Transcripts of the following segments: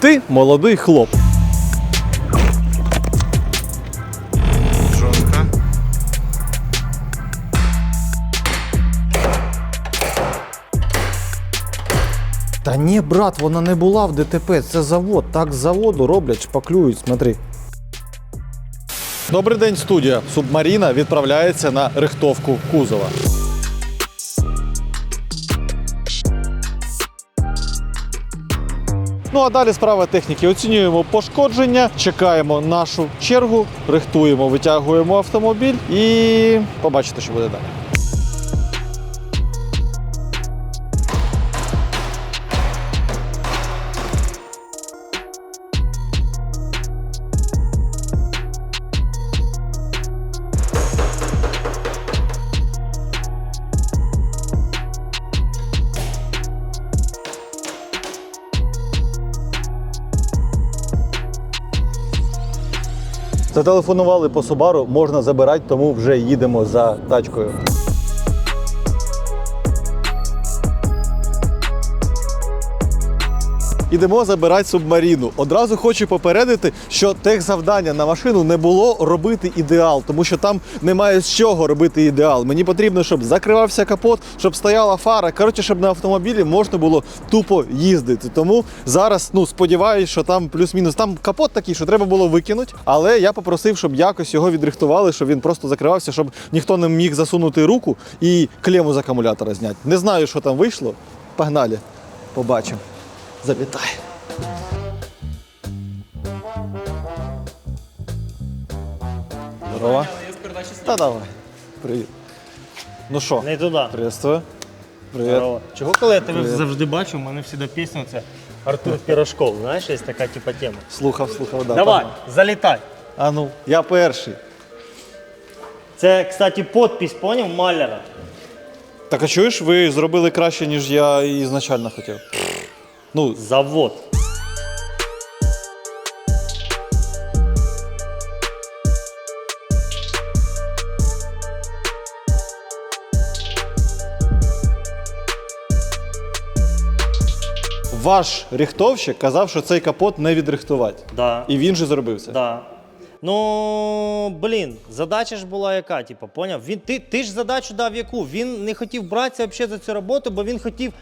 Ти молодий хлоп. Жонка. Та ні, брат, вона не була в ДТП. Це завод. Так з заводу роблять, шпаклюють. Смотри. Добрий день, студія. Субмаріна відправляється на рихтовку кузова. Ну а далі справа техніки. Оцінюємо пошкодження, чекаємо нашу чергу, рихтуємо, витягуємо автомобіль і побачите, що буде далі. Зателефонували по Subaru, можна забирати, тому вже їдемо за тачкою. Ідемо забирати субмаріну. Одразу хочу попередити, що техзавдання на машину не було робити ідеал, тому що там немає з чого робити ідеал. Мені потрібно, щоб закривався капот, щоб стояла фара. Коротше, щоб на автомобілі можна було тупо їздити. Тому зараз ну сподіваюся, що там плюс-мінус там капот такий, що треба було викинути. Але я попросив, щоб якось його відрихтували, щоб він просто закривався, щоб ніхто не міг засунути руку і клему з акумулятора зняти. Не знаю, що там вийшло. Погнали, побачимо. Залітай. Здорово. Та давай. Привіт. Ну що, Не туди. приветствую. Привіт. Здорово. Чого коли я тебе Привіт. завжди бачу, у мене завжди пісня це Артур Пірожков, знаєш, є така типа тема. Слухав, слухав, да. Давай, погнали. залітай. А ну, я перший. Це, кстати, подпись, поняв, Маляра. Так а чуєш, ви зробили краще, ніж я ізначально хотів. Ну, Завод. ваш рихтовщик казав, що цей капот не відрихтувати. Да. І він же зробив це. Да. Ну, блін, задача ж була яка, типу, поняв? Він, ти, ти ж задачу дав яку? Він не хотів братися взагалі за цю роботу, бо він хотів.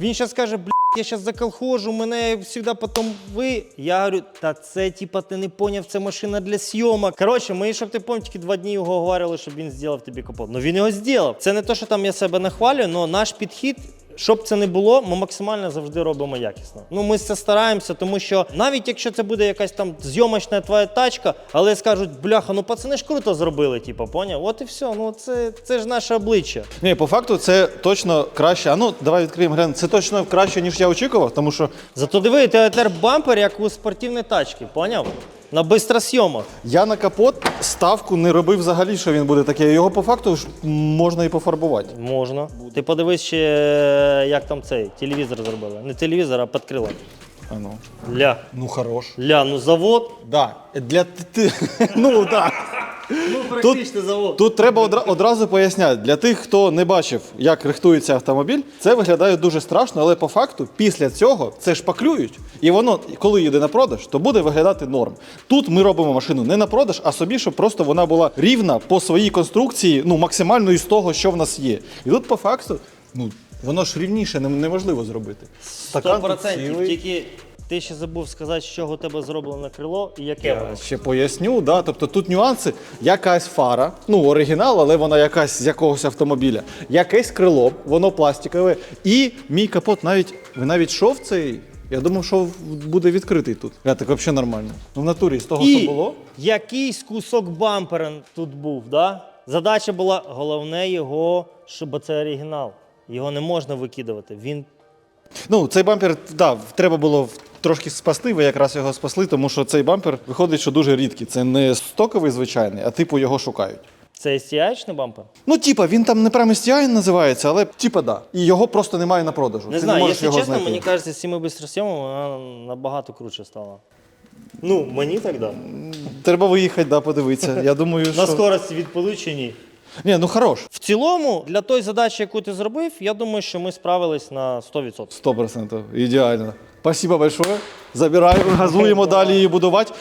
Він зараз каже, блядь, я зараз заколхожу, мене завжди потім ви. Я говорю, та це, типа, ти не поняв, це машина для сйомок. Коротше, ми, щоб ти пам'ятав, тільки два дні його говорили, щоб він зробив тобі капот. Ну він його зробив. Це не те, що там я себе нахвалюю, але наш підхід. Щоб це не було, ми максимально завжди робимо якісно. Ну ми це стараємося, тому що навіть якщо це буде якась там зйомочна твоя тачка, але скажуть, бляха, ну пацани ж круто зробили, типу, поняв? От і все. Ну це, це ж наше обличчя. Ні, по факту це точно краще. А ну, давай відкриємо глянь. Це точно краще, ніж я очікував, тому що Зато диви, ти бампер, як у спортивної тачки, поняв? На бистросйомах. я на капот ставку не робив взагалі, що він буде такий. Його по факту ж можна і пофарбувати. Можна. Ти подивись ще, як там цей телевізор зробили. Не телевізор, а підкрила. А ну. Ля. Ну хорош. Ля, ну завод. Да. Для ти. Ну так. Ну, практично завод. Тут треба одра- одразу поясняти для тих, хто не бачив, як рихтується автомобіль. Це виглядає дуже страшно, але по факту після цього це шпаклюють, і воно, коли їде на продаж, то буде виглядати норм. Тут ми робимо машину не на продаж, а собі, щоб просто вона була рівна по своїй конструкції, ну максимально із того, що в нас є. І тут по факту, ну воно ж рівніше, не- неможливо зробити. Стакан тут 100%. цілий. Тільки ти ще забув сказати, з чого у тебе зроблено крило і яке воно. Я ще поясню, да? тобто тут нюанси. Якась фара, ну оригінал, але вона якась з якогось автомобіля. Якесь крило, воно пластикове. І мій капот навіть, ви навіть шов цей. Я думав, що буде відкритий тут. Я так взагалі нормально. Ну в натурі з того, І що було. якийсь кусок бампера тут був, да? Задача була головне його, щоб це оригінал. Його не можна викидувати. Він Ну, цей бампер, да, треба було трошки спасти, ви якраз його спасли, тому що цей бампер виходить, що дуже рідкий. Це не стоковий звичайний, а типу його шукають. це STI-чний бампер? Ну, типа, він там не прямо STI називається, але типа да. І його просто немає на продажу. Не Ти знаю, можеш якщо його чесно, знайти. мені кажеться, з цими бистросйомами вона набагато круче стала. Ну, мені так да. Треба виїхати, да, подивитися. Я думаю, На скорості від получені. Ні, ну хорош. В цілому, для тої задачі, яку ти зробив, я думаю, що ми справились на 100%. Сто процентів. Ідеально. Спасибо большое. Забираємо, газуємо далі її будувати.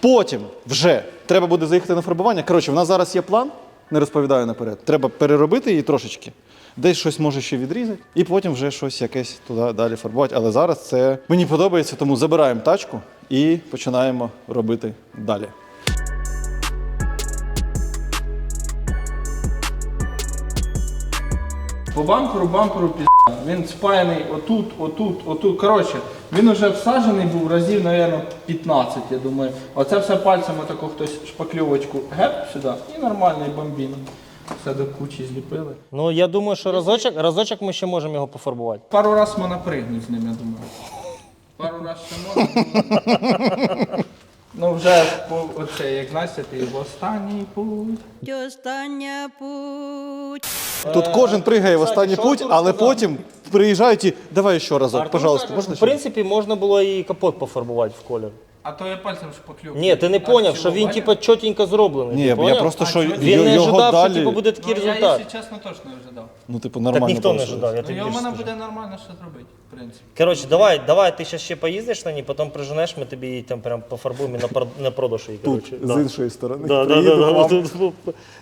Потім вже треба буде заїхати на фарбування. Коротше, в нас зараз є план, не розповідаю наперед. Треба переробити її трошечки. Десь щось може ще відрізати, і потім вже щось якесь туди далі фарбувати. Але зараз це мені подобається, тому забираємо тачку і починаємо робити далі. По бамперу, бамперу пізда. Він спаяний отут, отут, отут. Коротше, він уже всаджений був разів, мабуть, 15, я думаю. Оце все пальцем отако хтось шпакльовочку геп сюди і нормальний бомбін. Все до кучі зліпили. Ну, я думаю, що разочок, разочок ми ще можемо його пофарбувати. Пару раз можна пригнути з ним, я думаю. Пару раз ще можна. Ну вже по оце, як Настя, ти в останній путь. Остання путь. Тут кожен пригає в останній що путь, але сказав? потім приїжджають і давай ще разок, пожалуйста, можна В ще? принципі, можна було і капот пофарбувати в колір. А то я пальцем шпаклював. Ні, ти не поняв, що він типу чотенько зроблений. Ні, ти я поняв? просто що чого? Він не його ожидав, далі. що типу, буде такий Ну, я, результат. якщо чесно, точно не ожидав. Ну, типу, Так нормально. ніхто не ожидав, я Ну, тобі в більше мене скажу. буде нормально що зробити, в принципі. Коротше, давай, давай, ти зараз ще поїздиш на ній, потім приженеш, ми тобі її там прям пофарбуємо і на, пар- на продаж її. Тут, з Да. іншої сторони. Да, да, да, к да, вам. тут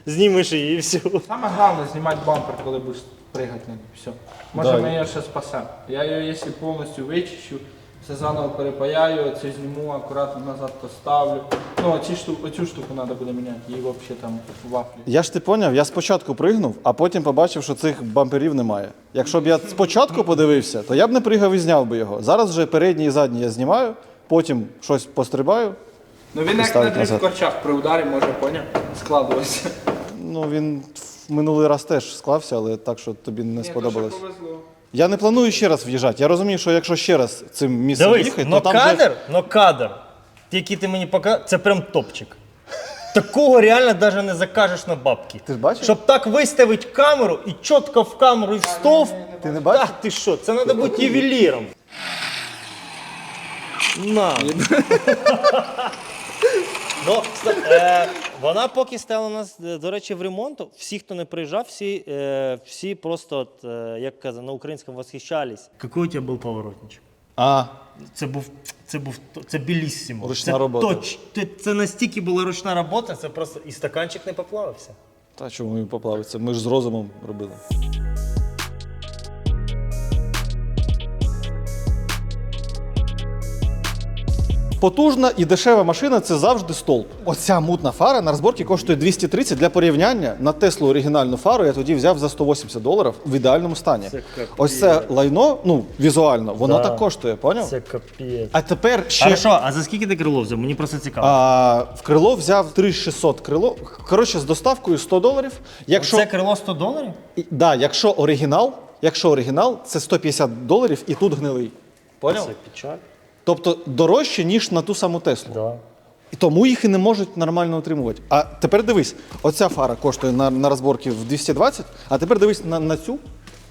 знімеш її і все. Саме головне знімати бампер, коли будеш пригати на ній. Все. Може Да. ми її ще спасемо. Я її, якщо повністю вичищу, все заново перепаяю, це зніму, акуратно назад поставлю. Ну, оці штуку, оцю штуку треба буде міняти, її взагалі там вафлі. Я ж ти поняв, я спочатку пригнув, а потім побачив, що цих бамперів немає. Якщо б я спочатку подивився, то я б не пригав і зняв би його. Зараз вже передній і задній я знімаю, потім щось пострибаю. Ну він як на дріб назад. корчах при ударі може, поняв, складуватися. Ну він в минулий раз теж склався, але так, що тобі не сподобалось. повезло. Я не планую ще раз в'їжджати. Я розумію, що якщо ще раз цим місцем Дивись, їхати, но то там кадр, вже... но кадр, який ти мені показав, це прям топчик. Такого реально навіть не закажеш на бабки. Ти ж бачив? Щоб так виставити камеру і чітко в камеру і в стовп. Ти не бачив? Та ти що, це треба бути ювеліром. На. Ну, е, вона поки стала у нас, е, до речі, в ремонту. Всі, хто не приїжджав, всі, е, всі просто, от, е, як казати, на українському восхищались. Який у тебе був поворотничок? А, Це був це був це біліссимо. Ручна це робота. Точ, це, це настільки була ручна робота, це просто і стаканчик не поплавився. та чому він поплавиться? Ми ж з розумом робили. Потужна і дешева машина це завжди столб. Оця мутна фара на розборці коштує 230 для порівняння. На Теслу оригінальну фару я тоді взяв за 180 доларів в ідеальному стані. Це. Ось це лайно, ну візуально, воно Да. так коштує, поняв? Це капець. А тепер ще Хорошо, а за скільки ти крило взяв? Мені просто цікаво. а, в крило взяв 3600 крило. Коротше, з доставкою 100 доларів. Якщо Це крило 100 доларів? І- Да, якщо оригінал, якщо оригінал, це 150 доларів і тут гнилий. Поняв? Це печаль. Тобто дорожче, ніж на ту саму Теслу. Да. І тому їх і не можуть нормально отримувати. А тепер дивись, оця фара коштує на, на розборки в 220, а тепер дивись на, на цю,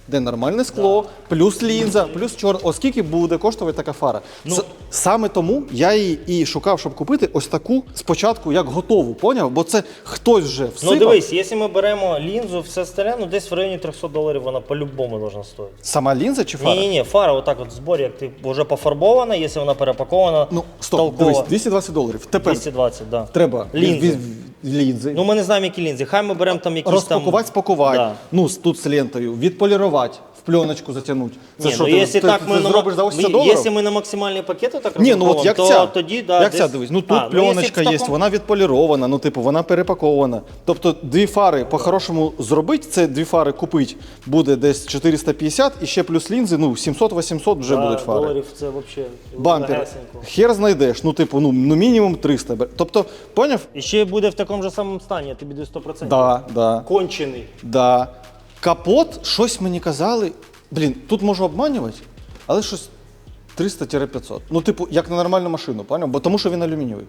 де нормальне скло, плюс лінза, плюс чорт. Оскільки буде коштувати така фара. Ну- С- саме тому я її і шукав, щоб купити ось таку спочатку як готову, поняв? Бо це хтось вже всипав. Ну дивись, якщо ми беремо лінзу, все остальне, ну десь в районі 300 доларів вона по-любому должна стоїти. Сама лінза чи фара? Ні, ні, ні, фара отак от в зборі, як ти вже пофарбована, якщо вона перепакована, Ну, стоп, толкова. дивись, 220 доларів. Тепер 220, да. треба Лінзи. від- від- лінзи. Ну ми не знаємо, які лінзи. Хай ми беремо там якісь розпакувати, там... спакувати, Да. ну з- тут з лентою, відполірувати, пленочку затягнути. Це Ні, що, ну, ти, якщо ти, так ти ми на зробиш за 80 ми- доларів? Якщо ми на максимальні пакети так Ні, ну от розраховуємо, як то ця, тоді, да, як десь... ця, дивись, ну тут А, ну, якщо пленочка в є, такому- вона відполірована, ну типу вона перепакована. Тобто дві фари по-хорошому зробити, це дві фари купити буде десь 450 і ще плюс лінзи, ну 700-800 вже Да, будуть фари. доларів це взагалі Бампер, хер знайдеш, ну типу, ну, ну мінімум 300. бе- Тобто, поняв? І ще буде в такому ж самому стані, тобі даю 100%. Да, да. Кончений. Да. Капот, щось мені казали. Блін, тут можу обманювати, але щось 300-500. Ну, типу, як на нормальну машину, поняв? Бо тому що він алюмінієвий.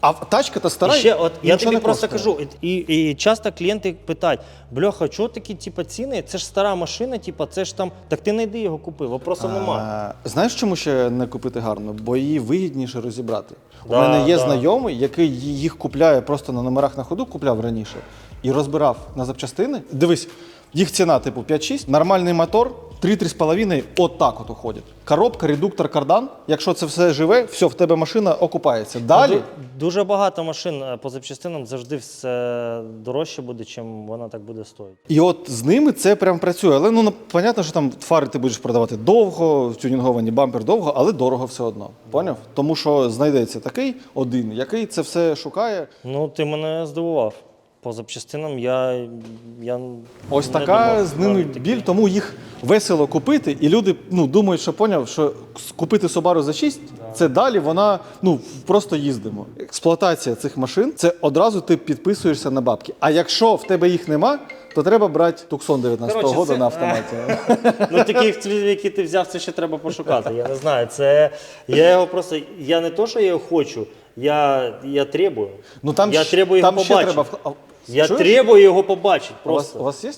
А тачка то стара. І ще, от я тобі не просто кажу, і, і часто клієнти питають: бляха, чого такі типу, ціни? Це ж стара машина, типу, це ж там. Так ти знайди його купи, вопросів немає. Знаєш, чому ще не купити гарно? Бо її вигідніше розібрати. Да, У мене є да. знайомий, який їх купляє просто на номерах на ходу, купляв раніше і розбирав на запчастини. Дивись, їх ціна типу 5-6, нормальний мотор. 3-3,5 от так от уходять. Коробка, редуктор, кардан. Якщо це все живе, все, в тебе машина окупається. Далі Ду- Дуже багато машин е, по запчастинам завжди все дорожче буде, чим вона так буде стоїти. І от з ними це прям працює. Але ну понятно, що там фари ти будеш продавати довго, тюнінговані бампер довго, але дорого все одно. Поняв? Тому що знайдеться такий один, який це все шукає. Ну, ти мене здивував. По запчастинам я. я Ось не така думав, з ними таке. біль, тому їх весело купити. І люди ну, думають, що поняв, що с- купити Subaru за 6 це далі вона ну просто їздимо. Експлуатація цих машин це одразу ти підписуєшся на бабки. А якщо в тебе їх нема, то треба брати Tucson 19 Коротше, року це- на автоматі. Ну, таких слів, які ти взяв, це ще треба пошукати. Я не знаю. Це я його просто. Я не то, що я його хочу, я, я требую. Ну там я щ- требую його там ще побачити. треба. в- а, Я чуєш? требую його побачити. У вас, Просто. у вас є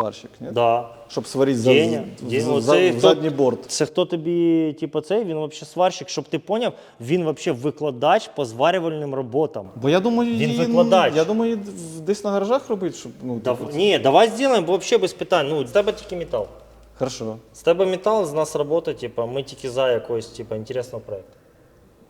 сварщик, ні? Да. Щоб сварити за, Деня, оце за- в хто- задній борт. Це хто тобі, типу, цей, він взагалі сварщик, щоб ти поняв, він взагалі викладач по зварювальним роботам. Бо я думаю, Він її, викладач. я думаю, її в- десь на гаражах робити, щоб ну Дав... типу, Ні, давай зробимо взагалі без питань. Ну, з тебе тільки метал. хорошо, З тебе метал, з нас робота, типу, ми тільки за якогось типу, інтересного проєкту.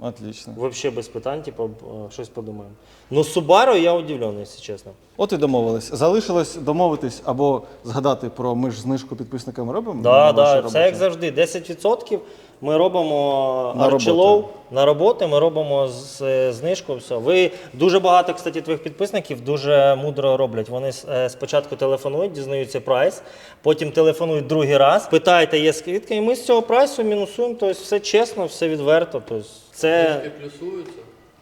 Отлично. Вообще без питань, типу, б- щось подумаємо. Ну, Subaru я удивлений, якщо чесно. От і домовились. Залишилось домовитись або згадати про ми ж знижку підписникам робимо. Да, на да, ваші це роботи? як завжди. 10% ми робимо На арчелов роботи. на роботи, ми робимо з, е, знижку. Все. Ви дуже багато, кстати, твоїх підписників дуже мудро роблять. Вони е, спочатку телефонують, дізнаються прайс, потім телефонують другий раз, питаєте, є скидка, і ми з цього прайсу мінусуємо. Тобто все чесно, все відверто. Тобто це.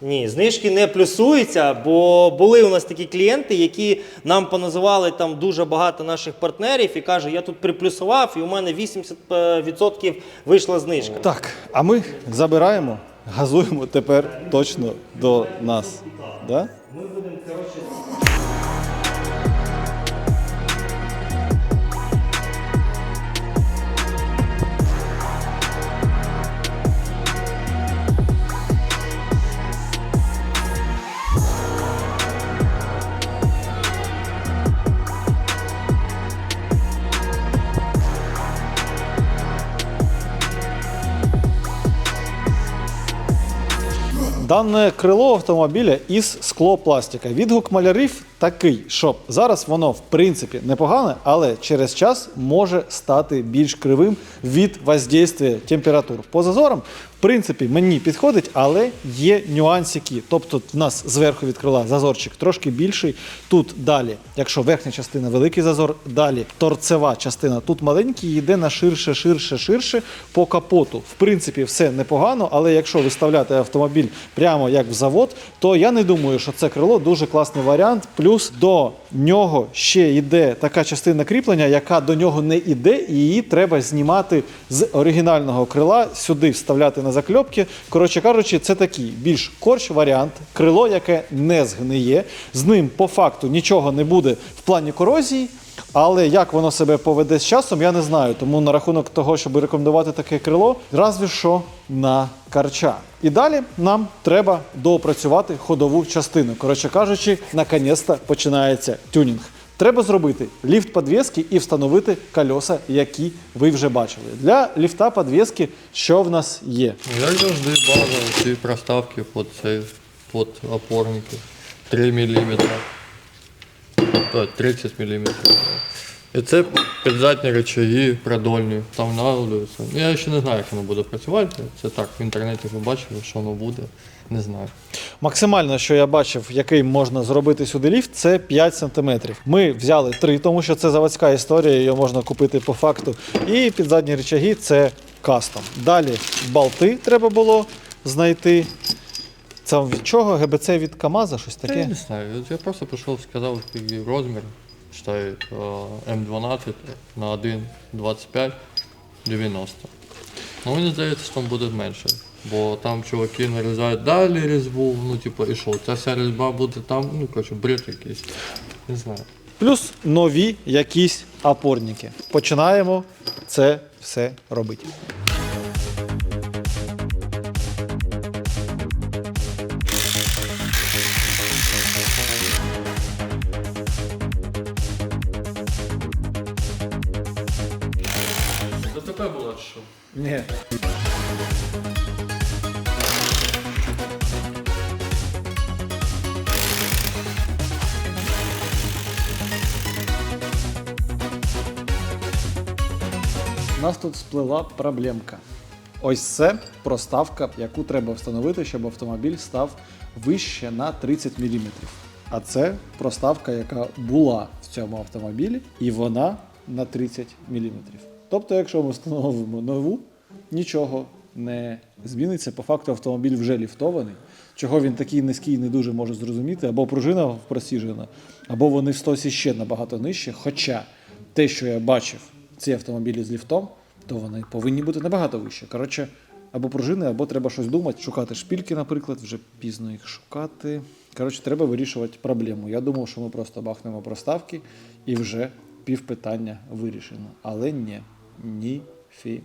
Ні, знижки не плюсуються, бо були у нас такі клієнти, які нам поназивали там дуже багато наших партнерів і каже, я тут приплюсував, і у мене 80% вийшла знижка. Так, а ми забираємо, газуємо тепер точно до нас. Да? Ми будемо коротше. Дане крило автомобіля із склопластика. Відгук малярів такий, що зараз воно в принципі непогане, але через час може стати більш кривим від воздействия температур. По зазорам, в принципі, мені підходить, але є нюансики. Тобто, в нас зверху від крила зазорчик трошки більший. Тут далі, якщо верхня частина великий зазор, далі торцева частина тут маленький, йде на ширше, ширше, ширше по капоту. В принципі, все непогано, але якщо виставляти автомобіль прямо як в завод, то я не думаю, що це крило дуже класний варіант. Плюс до нього ще йде така частина кріплення, яка до нього не йде, і її треба знімати з оригінального крила, сюди вставляти на закльопки. Коротше кажучи, це такий більш корч варіант, крило, яке не згниє. З ним по факту нічого не буде в плані корозії. Але як воно себе поведе з часом, я не знаю. Тому на рахунок того, щоб рекомендувати таке крило, разві що на карча. І далі нам треба доопрацювати ходову частину. Коротше кажучи, наконець-то починається тюнінг. Треба зробити ліфт підвіски і встановити кольоса, які ви вже бачили. Для ліфта підвіски що в нас є? Як завжди база, ці проставки під цей, під опорники. 3 мм. 30 мм. І це підзадні речаги продольні, там встановлюються. Ну, Я ще не знаю, як воно буде працювати. Це так, в інтернеті побачив, що воно буде. Не знаю. Максимально, що я бачив, який можна зробити сюди ліфт, це 5 см. Ми взяли 3, тому що це заводська історія, її можна купити по факту. І під задні речаги це кастом. Далі болти треба було знайти. Це від чого? ГБЦ від КАМАЗа, щось Та Я не знаю. Я просто прийшов, сказав, який розмір. Считай, е, М12 на 1,25 90. Ну мені здається, що там буде менше. Бо там чуваки нарізають далі різьбу, ну типу, і що, ця вся різьба буде там, ну коротше, бред якийсь. Не знаю. Плюс нові якісь опорники. Починаємо це все робити. Нас тут сплила проблемка. Ось це проставка, яку треба встановити, щоб автомобіль став вище на 30 мм. А це проставка, яка була в цьому автомобілі, і вона на 30 мм. Тобто, якщо ми встановимо нову, нічого не зміниться. По факту автомобіль вже ліфтований. Чого він такий низький, не дуже можу зрозуміти, або пружина просіжена, або вони в стосі ще набагато нижче. Хоча те, що я бачив, ці автомобілі з ліфтом, то вони повинні бути набагато вище. Коротше, або пружини, або треба щось думати, шукати шпільки, наприклад, вже пізно їх шукати. Коротше, треба вирішувати проблему. Я думав, що ми просто бахнемо проставки і вже півпитання вирішено. Але ні, ніфіга.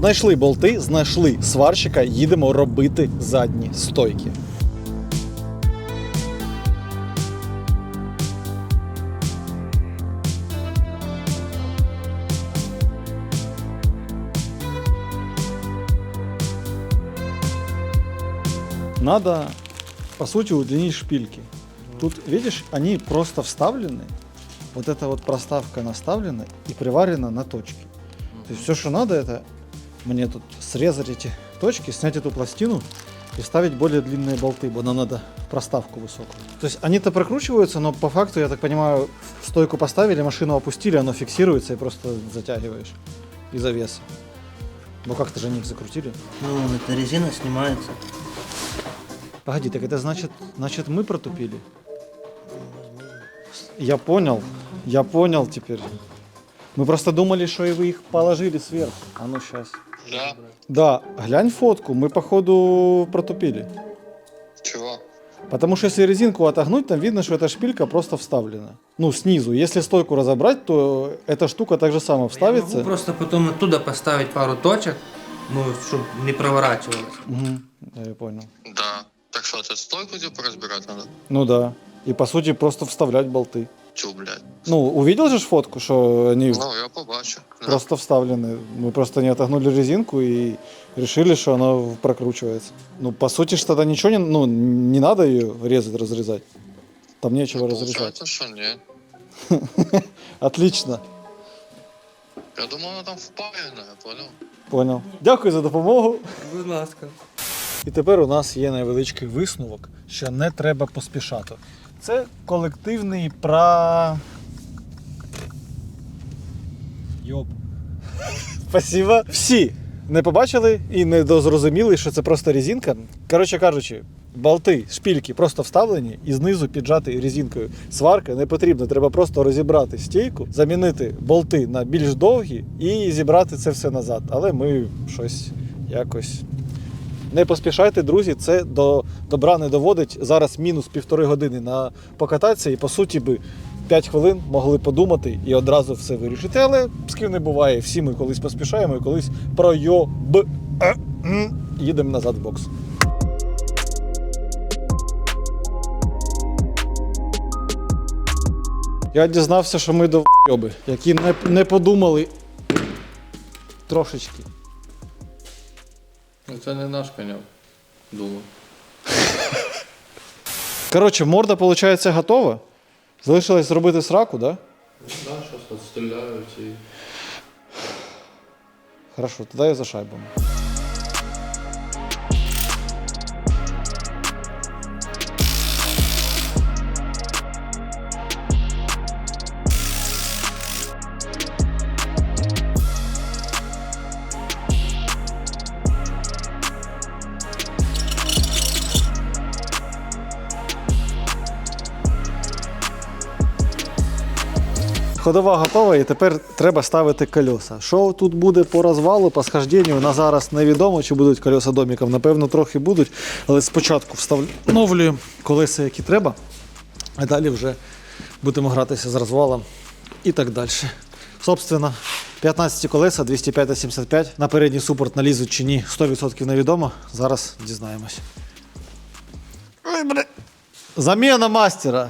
Знайшли болти, знайшли сварщика, їдемо робити задні стойки. Надо, по сути, удлинить шпильки. Тут, видишь, они просто вставлены. Вот эта вот проставка наставлена и приварена на точки. То есть все, что надо, это мне тут срезать эти точки, снять эту пластину и ставить более длинные болты, бо нам надо проставку высокую. То есть они-то прокручиваются, но по факту, я так понимаю, стойку поставили, машину опустили, оно фиксируется и просто затягиваешь из-за веса. Ну как-то же они их закрутили. Ну, эта резина снимается. Погоди, так это значит, значит мы протупили? Я понял, я понял теперь. Мы просто думали, что и вы их положили сверху. А ну сейчас. Да? Да, глянь фотку, мы походу протупили. Чего? Потому что если резинку отогнуть, там видно, что эта шпилька просто вставлена. Ну, снизу. Если стойку разобрать, то эта штука так же само Я вставится. могу просто потом оттуда поставить пару точек, ну, чтобы не проворачивалось. Мгм, я понял. Да. Так что, это стойку типа разбирать надо? Ну да. И по сути просто вставлять болты. Чё, блядь? Ну, увидел же ж фотку, что они Ну, я побачу. Да. просто вставлены. Мы просто не отогнули резинку и решили, что она прокручивается. Ну, по сути, ж тогда ничего не, ну, не надо ее резать, разрезать. Там нечего Ну, разрезать. получается, что нет. Отлично. Я думал, она там впаянная, понял? Понял. Дякую за допомогу. Будь ласка. І тепер у нас є невеличкий висновок, що не треба поспішати. Це колективний пра. Йоп. Спасибо. Всі не побачили і не зрозуміли, що це просто резинка. Коротше кажучи, болти, шпільки просто вставлені і знизу піджати резинкою. Сварка не потрібна. Треба просто розібрати стійку, замінити болти на більш довгі і зібрати це все назад. Але ми щось якось не поспішайте, друзі, це до добра не доводить. Зараз мінус півтори години на покататися, і по суті би 5 хвилин могли подумати і одразу все вирішити. Але ким не буває, всі ми колись поспішаємо і колись пройоб е, їдемо назад в бокс. Я дізнався, що ми до які не, не подумали трошечки. Ну, Це не наш коняк, думаю. Коротше, морда, виходить, готова. Залишилось зробити сраку, да? Да, зараз відстріляють і. Хорошо, тоді я за шайбами. Ходова готова, і тепер треба ставити кольоса. Що тут буде по розвалу, по схожденню, на зараз невідомо, чи будуть кольоса доміком. Напевно, трохи будуть, але спочатку встановлюємо колеса, які треба, а далі вже будемо гратися з розвалом і так далі. Собственно, 15 колеса, 205-75. На передній супорт налізуть чи ні, 100% невідомо. Зараз дізнаємось. Заміна мастера.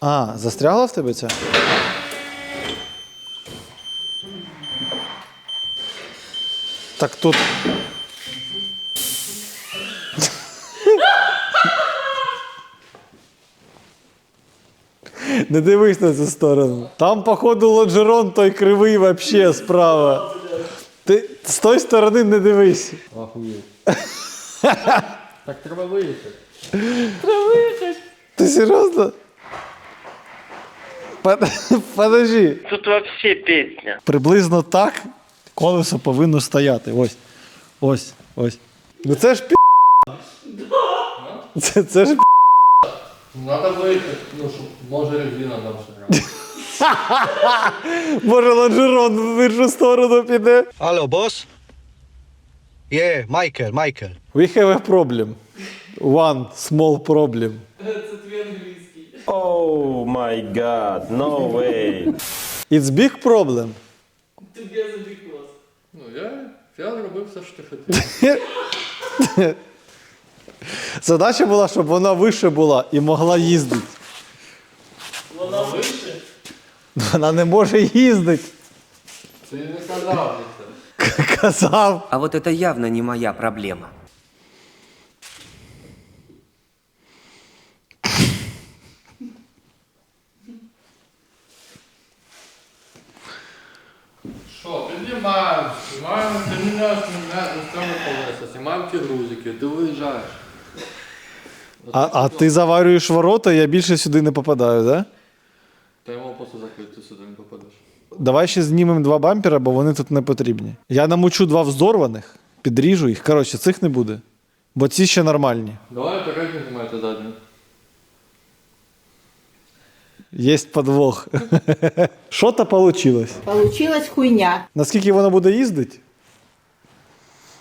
А, застрягла в тебе ця? Так тут. Не дивись на цю сторону. Там, походу, лонжерон той кривий вообще справа. Ти з тої сторони не дивись. Охуєть. так треба виїхати. Ти серйозно? Под- Подожди. Тут вообще песня. Приблизно так колесо повинно стояти. Ось. Ось. Ось. Ну це ж пі. Це, це ж пі. Надо виїхати, ну, щоб може резина там ще грати. Може лонжерон в іншу сторону піде. Hello, boss. Yeah, Michael, Michael. We have a problem. One small problem. Oh my god, no way. It's big problem. Ну, я, я зробив все, що ти хотів. Задача була, щоб вона вище була і могла їздити. Вона вище? Вона не може їздити. Ти не казав. Казав. А вот это явно не моя проблема. Ти міняєш місцями колеса, знімаємо ті грузики, ти виїжджаєш. А, а ти заварюєш ворота, я більше сюди не попадаю, так? Да? Та йому просто закрити, ти сюди не попадеш. Давай ще знімемо два бампера, бо вони тут не потрібні. Я намучу два вздорваних, підріжу їх. Коротше, цих не буде. Бо ці ще нормальні. Давай передню знімайте задню. Є подвох. Що то вийшло? Получилась хуйня. Наскільки воно буде їздити?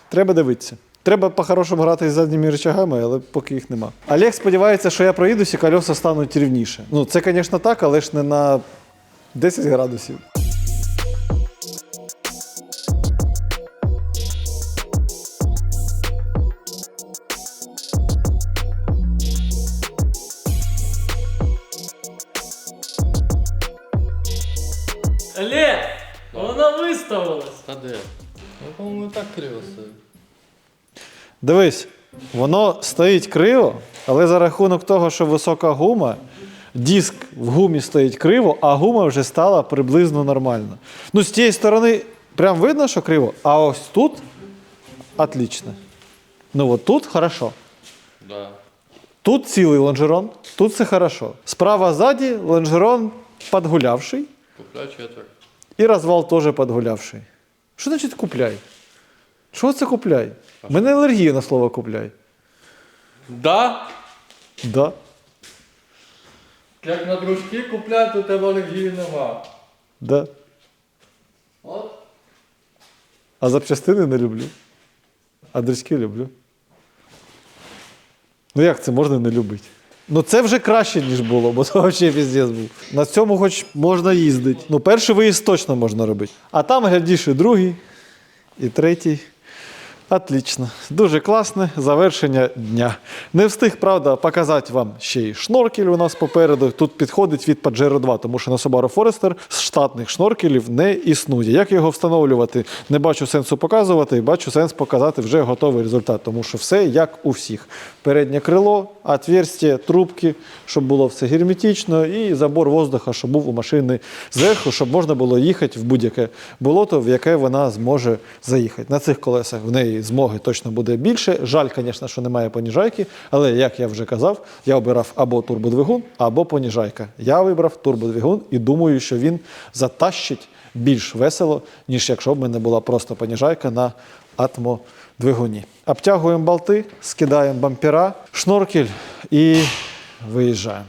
Треба дивитися. Треба по-хорошому грати з задніми рычагами, але поки їх нема. Олег сподівається, що я проїдусь і кольоса стануть рівніше. Ну, це, звісно, так, але ж не на 10 градусів. Де? Ну, по-моєму, так криво стоїть. Дивись, воно стоїть криво, але за рахунок того, що висока гума, диск в гумі стоїть криво, а гума вже стала приблизно нормально. Ну, з тієї сторони, прям видно, що криво, а ось тут отлично. Ну, от тут хорошо. Да. Тут цілий лонжерон, тут все хорошо. Справа ззаді лонжерон подгулявший Купляй четверть. і розвал теж подгулявший. Що значить купляй? Що це купляй? У мене алергія на слово купляй. Да? Да. Як на дружки купляти, у тебе алергії нема. Да. От. А запчастини не люблю. А дрючки люблю. Ну як це можна не любити? Ну це вже краще, ніж було, бо це взагалі піздець був. На цьому хоч можна їздити. Ну, перший виїзд точно можна робити. А там, глядіш і другий, і третій. Отлично. Дуже класне завершення дня. Не встиг, правда, показати вам ще й шноркель у нас попереду. Тут підходить від Pajero 2, тому що на Subaru Forester штатних шноркелів не існує. Як його встановлювати, не бачу сенсу показувати, бачу сенс показати вже готовий результат, тому що все як у всіх. Переднє крило, отверстие, трубки, щоб було все герметично, і забор воздуха, щоб був у машини зверху, щоб можна було їхати в будь-яке болото, в яке вона зможе заїхати. На цих колесах в неї змоги точно буде більше. Жаль, звісно, що немає поніжайки, але як я вже казав, я обирав або турбодвигун, або поніжайка. Я вибрав турбодвигун і думаю, що він затащить більш весело, ніж якщо б мене була просто поніжайка на атмодвигуні. Обтягуємо болти, скидаємо бампера, шноркель і виїжджаємо.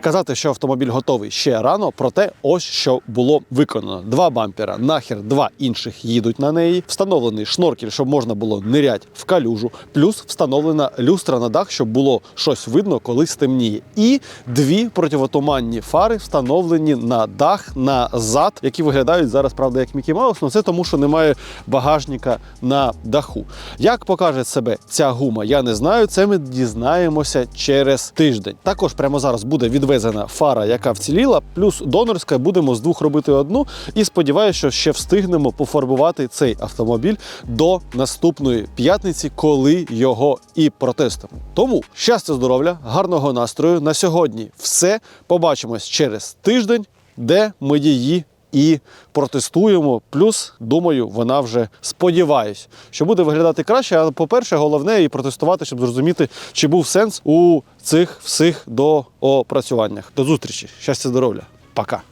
Казати, що автомобіль готовий ще рано, проте ось що було виконано: два бампера, нахер два інших їдуть на неї. Встановлений шноркель, щоб можна було ниряти в калюжу, плюс встановлена люстра на дах, щоб було щось видно, коли стемніє. І дві противотуманні фари встановлені на дах назад, які виглядають зараз, правда, як Мікі Маус. але це тому, що немає багажника на даху. Як покаже себе ця гума, я не знаю. Це ми дізнаємося через тиждень. Також прямо зараз буде відвезена фара, яка вціліла, плюс донорська. Будемо з двох робити одну. І сподіваюся, що ще встигнемо пофарбувати цей автомобіль до наступної п'ятниці, коли його і протестимо. Тому щастя, здоров'я, гарного настрою. На сьогодні все. Побачимось через тиждень, де ми її і протестуємо. Плюс, думаю, вона вже сподіваюсь, що буде виглядати краще. А по-перше, головне і протестувати, щоб зрозуміти, чи був сенс у цих всіх доопрацюваннях. До зустрічі, щастя, здоров'я, пока.